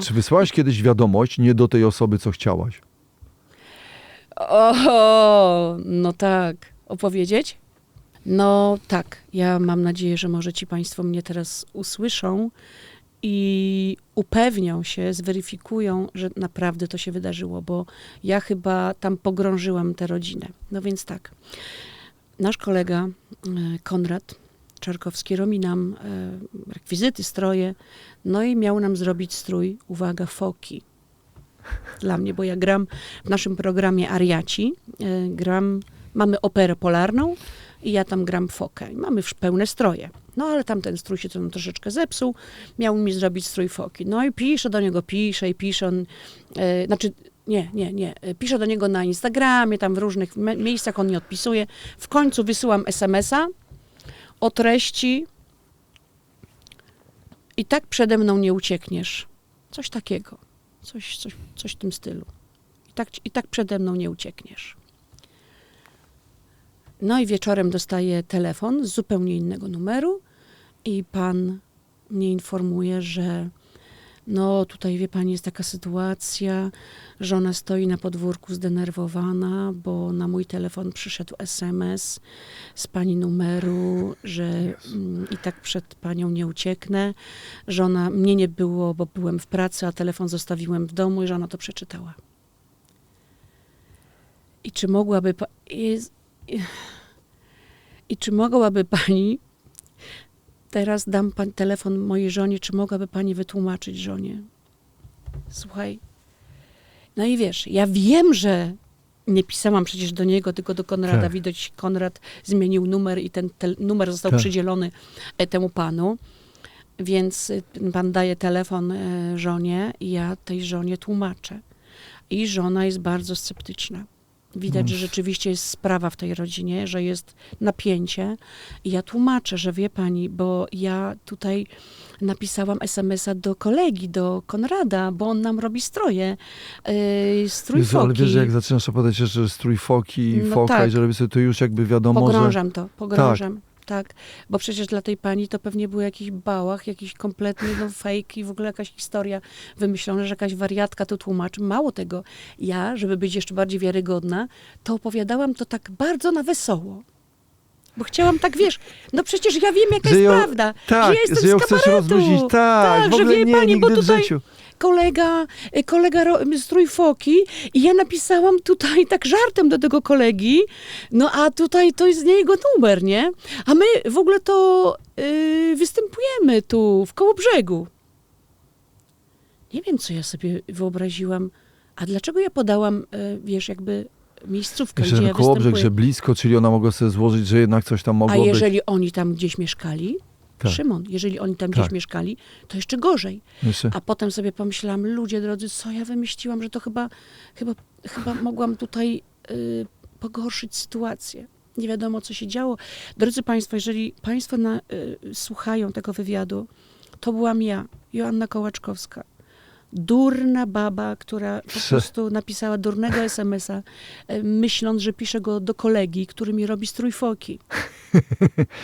Czy wysłałaś kiedyś wiadomość nie do tej osoby, co chciałaś? O, no tak. Opowiedzieć? No tak. Ja mam nadzieję, że może ci Państwo mnie teraz usłyszą i upewnią się, zweryfikują, że naprawdę to się wydarzyło, bo ja chyba tam pogrążyłam tę rodzinę. No więc tak. Nasz kolega e, Konrad Czarkowski robi nam e, rekwizyty, stroje, no i miał nam zrobić strój, uwaga, foki. Dla mnie, bo ja gram w naszym programie Ariaci, e, gram, mamy operę polarną i ja tam gram fokę. I mamy pełne stroje. No ale tamten strój się tam troszeczkę zepsuł, miał mi zrobić strój foki. No i piszę do niego, piszę i piszę, on, e, znaczy nie, nie, nie. Piszę do niego na Instagramie, tam w różnych miejscach on nie odpisuje. W końcu wysyłam SMS-a o treści i tak przede mną nie uciekniesz. Coś takiego. Coś, coś, coś w tym stylu. I tak, I tak przede mną nie uciekniesz. No i wieczorem dostaję telefon z zupełnie innego numeru i pan mnie informuje, że no tutaj wie pani jest taka sytuacja, żona stoi na podwórku zdenerwowana, bo na mój telefon przyszedł SMS z pani numeru, że mm, i tak przed panią nie ucieknę. Żona, mnie nie było, bo byłem w pracy, a telefon zostawiłem w domu i żona to przeczytała. I czy mogłaby pa- jest, i czy mogłaby pani teraz dam pan telefon mojej żonie, czy mogłaby pani wytłumaczyć żonie? Słuchaj. No i wiesz, ja wiem, że nie pisałam przecież do niego, tylko do Konrada. Tak. Widać, Konrad zmienił numer i ten numer został Tak. przydzielony e, temu panu. Więc y, pan daje telefon e, żonie i ja tej żonie tłumaczę. I żona jest bardzo sceptyczna. Widać, że rzeczywiście jest sprawa w tej rodzinie, że jest napięcie. I ja tłumaczę, że wie pani, bo ja tutaj napisałam SMS-a do kolegi, do Konrada, bo on nam robi stroje. Yy, strój Jezu, ale foki. wiesz, że jak zaczynasz opowiadać, że strój foki i No foka tak. i że robi sobie, to już jakby wiadomo, że... Pogrążam to, pogrążam. Tak. Bo przecież dla tej pani to pewnie był jakiś bałach, jakiś kompletny no, fake i w ogóle jakaś historia wymyślona, że jakaś wariatka to tłumaczy. Mało tego, ja, żeby być jeszcze bardziej wiarygodna, to opowiadałam to tak bardzo na wesoło. Bo chciałam tak, wiesz, no przecież ja wiem, jaka Że jest ją- prawda. Tak, że ja jestem że ją z chcesz kabaretu. rozluźnić. Tak, Tak, w że ogóle wie nie, pani, bo nigdy w tutaj- życiu. kolega, y, kolega ro- strój foki i ja napisałam tutaj tak żartem do tego kolegi, no a tutaj to jest nie jego numer, nie? A my w ogóle to y, występujemy tu w Kołobrzegu. Nie wiem, co ja sobie wyobraziłam. A dlaczego ja podałam, y, wiesz, jakby miejscówkę, Jeszcze gdzie ja Kołobrzeg, że blisko, czyli ona mogła sobie złożyć, że jednak coś tam A mogło być. jeżeli oni tam gdzieś mieszkali? Tak. Szymon, jeżeli oni tam gdzieś Tak. mieszkali, to jeszcze gorzej. Jeszcze, A potem sobie pomyślałam, ludzie drodzy, co ja wymyśliłam, że to chyba, chyba, chyba mogłam tutaj y, pogorszyć sytuację. Nie wiadomo, co się działo. Drodzy Państwo, jeżeli Państwo na, y, słuchają tego wywiadu, to byłam ja, Joanna Kołaczkowska. Durna baba, która po prostu napisała durnego SMS-a, y, myśląc, że pisze go do kolegi, który mi robi strój foki.